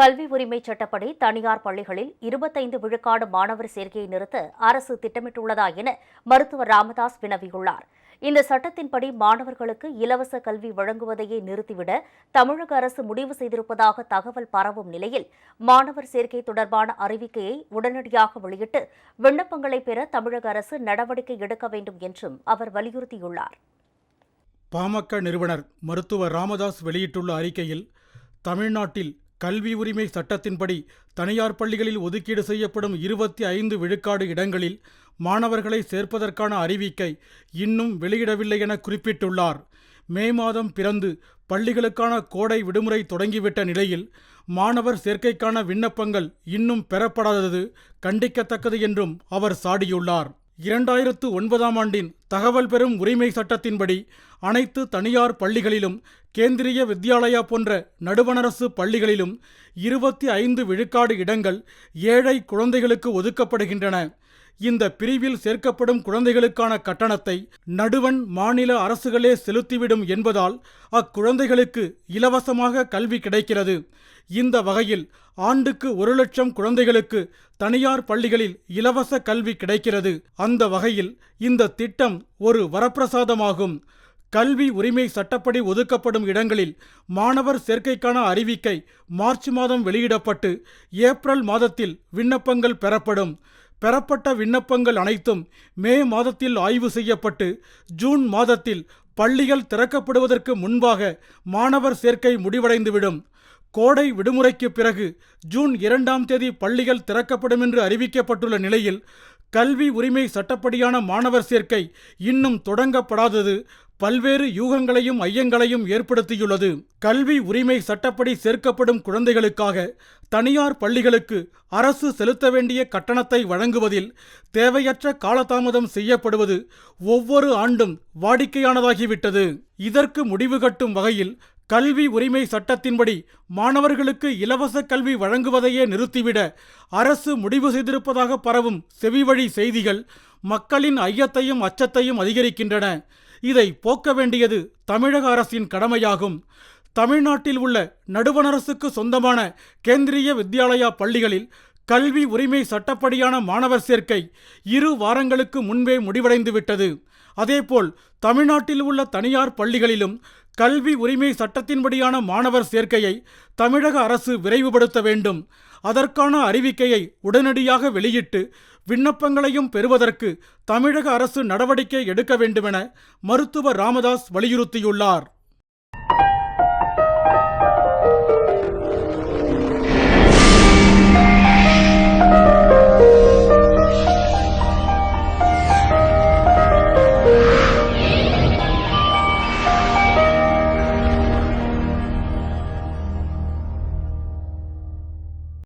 கல்வி உரிமை சட்டப்படி தனியார் பள்ளிகளில் இருபத்தைந்து விழுக்காடு மாணவர் சேர்க்கையை நிறுத்த அரசு திட்டமிட்டுள்ளதா என மருத்துவர் ராமதாஸ் வினவியுள்ளார். இந்த சட்டத்தின்படி மாணவர்களுக்கு இலவச கல்வி வழங்குவதையே நிறுத்திவிட தமிழக அரசு முடிவு செய்திருப்பதாக தகவல் பரவும் நிலையில் மாணவர் சேர்க்கை தொடர்பான அறிவிக்கையை உடனடியாக வெளியிட்டு விண்ணப்பங்களை பெற தமிழக அரசு நடவடிக்கை எடுக்க வேண்டும் என்றும் அவர் வலியுறுத்தியுள்ளார். பாமக நிறுவனர் மருத்துவர் ராமதாஸ் வெளியிட்டுள்ள அறிக்கையில் தமிழ்நாட்டில் கல்வி உரிமை சட்டத்தின்படி தனியார் பள்ளிகளில் ஒதுக்கீடு செய்யப்படும் இருபத்தி ஐந்து விழுக்காடு இடங்களில் மாணவர்களை சேர்ப்பதற்கான அறிவிக்கை இன்னும் வெளியிடவில்லை என குறிப்பிட்டுள்ளார். மே மாதம் பிறந்து பள்ளிகளுக்கான கோடை விடுமுறை தொடங்கிவிட்ட நிலையில் மாணவர் சேர்க்கைக்கான விண்ணப்பங்கள் இன்னும் பெறப்படாதது கண்டிக்கத்தக்கது என்றும் அவர் சாடியுள்ளார். இரண்டாயிரத்து ஒன்பதாம் ஆண்டின் தகவல் பெறும் உரிமை சட்டத்தின்படி அனைத்து தனியார் பள்ளிகளிலும் கேந்திரிய வித்யாலயா போன்ற நடுவணரசு பள்ளிகளிலும் இருபத்தி ஐந்து விழுக்காடு இடங்கள் ஏழை குழந்தைகளுக்கு ஒதுக்கப்படுகின்றன. இந்த பிரிவில் சேர்க்கப்படும் குழந்தைகளுக்கான கட்டணத்தை நடுவன் மாநில அரசுகளே செலுத்திவிடும் என்பதால் அக்குழந்தைகளுக்கு இலவசமாக கல்வி கிடைக்கிறது. இந்த வகையில் ஆண்டுக்கு ஒரு லட்சம் குழந்தைகளுக்கு தனியார் பள்ளிகளில் இலவச கல்வி கிடைக்கிறது. அந்த வகையில் இந்த திட்டம் ஒரு வரப்பிரசாதமாகும். கல்வி உரிமை சட்டப்படி ஒதுக்கப்படும் இடங்களில் மாணவர் சேர்க்கைக்கான அறிவிக்கை மார்ச் மாதம் வெளியிடப்பட்டு ஏப்ரல் மாதத்தில் விண்ணப்பங்கள் பெறப்படும். பெறப்பட்ட விண்ணப்பங்கள் அனைத்தும் மே மாதத்தில் ஆய்வு செய்யப்பட்டு ஜூன் மாதத்தில் பள்ளிகள் திறக்கப்படுவதற்கு முன்பாக மாணவர் சேர்க்கை முடிவடைந்துவிடும். கோடை விடுமுறைக்கு பிறகு ஜூன் இரண்டாம் தேதி பள்ளிகள் திறக்கப்படும் என்று அறிவிக்கப்பட்டுள்ள நிலையில் கல்வி உரிமை சட்டப்படியான மாணவர் சேர்க்கை இன்னும் தொடங்கப்படாதது. பல்வேறு யூகங்களையும் ஐயங்களையும் ஏற்படுத்தியுள்ளது. கல்வி உரிமை சட்டப்படி சேர்க்கப்படும் குழந்தைகளுக்காக தனியார் பள்ளிகளுக்கு அரசு செலுத்த வேண்டிய கட்டணத்தை வழங்குவதில் தேவையற்ற காலதாமதம் செய்யப்படுவது ஒவ்வொரு ஆண்டும் வாடிக்கையானதாகிவிட்டது. இதற்கு முடிவு கட்டும் வகையில் கல்வி உரிமை சட்டத்தின்படி மாணவர்களுக்கு இலவச கல்வி வழங்குவதையே நிறுத்திவிட அரசு முடிவு செய்திருப்பதாக பரவும் செவிவழி செய்திகள் மக்களின் ஐயத்தையும் அச்சத்தையும் அதிகரிக்கின்றன. இதை போக்க வேண்டியது தமிழக அரசின் கடமையாகும். தமிழ்நாட்டில் உள்ள நடுவணரசுக்கு சொந்தமான கேந்திரிய வித்யாலயா பள்ளிகளில் கல்வி உரிமை சட்டப்படியான மாணவர் சேர்க்கை இரு வாரங்களுக்கு முன்பே முடிவடைந்துவிட்டது. அதேபோல் தமிழ்நாட்டில் உள்ள தனியார் பள்ளிகளிலும் கல்வி உரிமை சட்டத்தின்படியான மாணவர் சேர்க்கையை தமிழக அரசு விரைவுபடுத்த வேண்டும். அதற்கான அறிவிக்கையை உடனடியாக வெளியிட்டு விண்ணப்பங்களையும் பெறுவதற்கு தமிழக அரசு நடவடிக்கை எடுக்க வேண்டுமென மருத்துவர் ராமதாஸ் வலியுறுத்தியுள்ளார்.